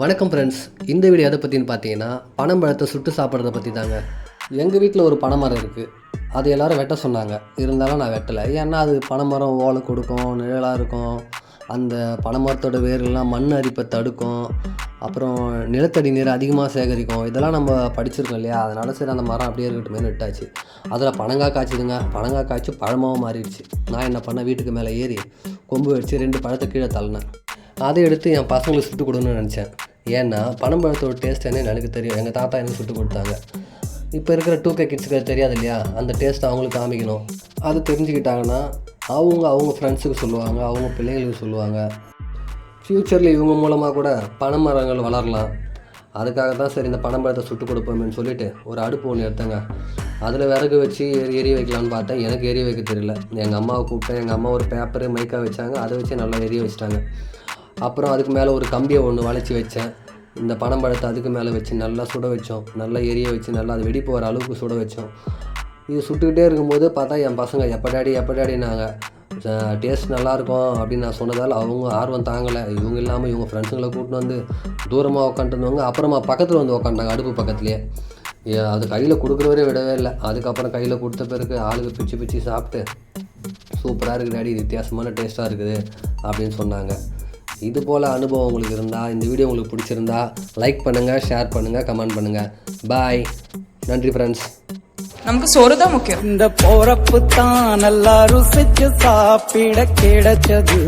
வணக்கம் ஃப்ரெண்ட்ஸ் இந்த வீடியோ எதை பற்றின்னு பார்த்தீங்கன்னா பனம்பழத்தை சுட்டு சாப்பிட்றத பற்றி தாங்க. எங்கள் வீட்டில் ஒரு பனைமரம் இருக்குது அது எல்லாரும் வெட்ட சொன்னாங்க. இருந்தாலும் நான் வெட்டலை. ஏன்னா அது பனைமரம் ஓலை கொடுக்கும் நிழலாக இருக்கும். அந்த பனைமரத்தோட வேர்கள்லாம் மண் அரிப்பை தடுக்கும். அப்புறம் நிலத்தடி நீர் அதிகமாக சேகரிக்கும். இதெல்லாம் நம்ம படிச்சிருக்கோம் இல்லையா? அதனால் சரி அந்த மரம் அப்படியே இருக்கட்டுமே விட்டாச்சு. அதில் பனங்காய் காய்ச்சிதுங்க. பனங்காய் காய்ச்சி பழமாவும் மாறிடுச்சு. நான் என்ன பண்ணேன்? வீட்டுக்கு மேலே ஏறி கொம்பு வச்சு ரெண்டு பழத்தை கீழே தள்ளினேன். அதை எடுத்து என் பசங்களுக்கு சுட்டு கொடுக்கணும்னு நினச்சேன். ஏன்னா பனம்பழத்தோட டேஸ்ட் என்னன்னு எனக்கு தெரியும். எங்கள் தாத்தா எனக்கு சுட்டு கொடுத்தாங்க. இப்போ இருக்கிற டூ கே கிட்ஸுக்கு தெரியாது இல்லையா? அந்த டேஸ்ட் அவங்களுக்கு காமிக்கணும். அது தெரிஞ்சுக்கிட்டாங்கன்னா அவங்க அவங்க ஃப்ரெண்ட்ஸுக்கு சொல்லுவாங்க அவங்க பிள்ளைங்களுக்கு சொல்லுவாங்க. ஃப்யூச்சரில் இவங்க மூலமாக கூட பனை மரங்கள் வளரலாம். அதுக்காக தான் சரி இந்த பனம்பழத்தை சுட்டு கொடுப்போமேன்னு சொல்லிவிட்டு ஒரு அடுப்பு ஒன்று எடுத்தேங்க. அதில் விறகு வச்சு எரி எரிய வைக்கலான்னு பார்த்தேன். எனக்கு எரிய வைக்க தெரியல. எங்கள் அம்மாவை கூப்பிட்டேன். எங்கள் அம்மா ஒரு பேப்பரு மைக்காக வச்சாங்க. அதை வச்சு நல்லா எரிய வச்சிட்டாங்க. அப்புறம் அதுக்கு மேலே ஒரு கம்பியை ஒன்று வளைச்சி வச்சேன். இந்த பனம்பழத்தை அதுக்கு மேலே வச்சு நல்லா சுட வச்சோம். நல்லா எரிய வச்சு நல்லா அது வெடி போகிற அளவுக்கு சுட வச்சோம். இது சுட்டுக்கிட்டே இருக்கும்போது பார்த்தா என் பசங்க எப்போ டாடி எப்போ டாடினாங்க டேஸ்ட் நல்லாயிருக்கும் அப்படின்னு நான் சொன்னதால் அவங்க ஆர்வம் தாங்கலை. இவங்க இல்லாமல் இவங்க ஃப்ரெண்ட்ஸுங்களை கூட்டின்னு வந்து தூரமாக உட்காந்துருந்தவங்க அப்புறமா பக்கத்தில் வந்து உட்காண்டாங்க அடுப்பு பக்கத்துலேயே. அது கையில் கொடுக்குறவரே விடவே இல்லை. அதுக்கப்புறம் கையில் கொடுத்த பிறகு ஆளுக்கு பிச்சு பிச்சு சாப்பிட்டு சூப்பராக இருக்குது டாடி வித்தியாசமான டேஸ்ட்டாக இருக்குது. அப்படின்னு சொன்னாங்க. இது போல் அனுபவம் உங்களுக்கு இருந்தால் இந்த வீடியோ உங்களுக்கு பிடிச்சிருந்தா லைக் பண்ணுங்கள் ஷேர் பண்ணுங்கள் கமெண்ட் பண்ணுங்கள் பாய் நன்றி ஃப்ரெண்ட்ஸ் நமக்கு சோறு தான் முக்கியம். இந்த போறப்பு தான் நல்லா ருசிச்சு சாப்பிட கிடைச்சது.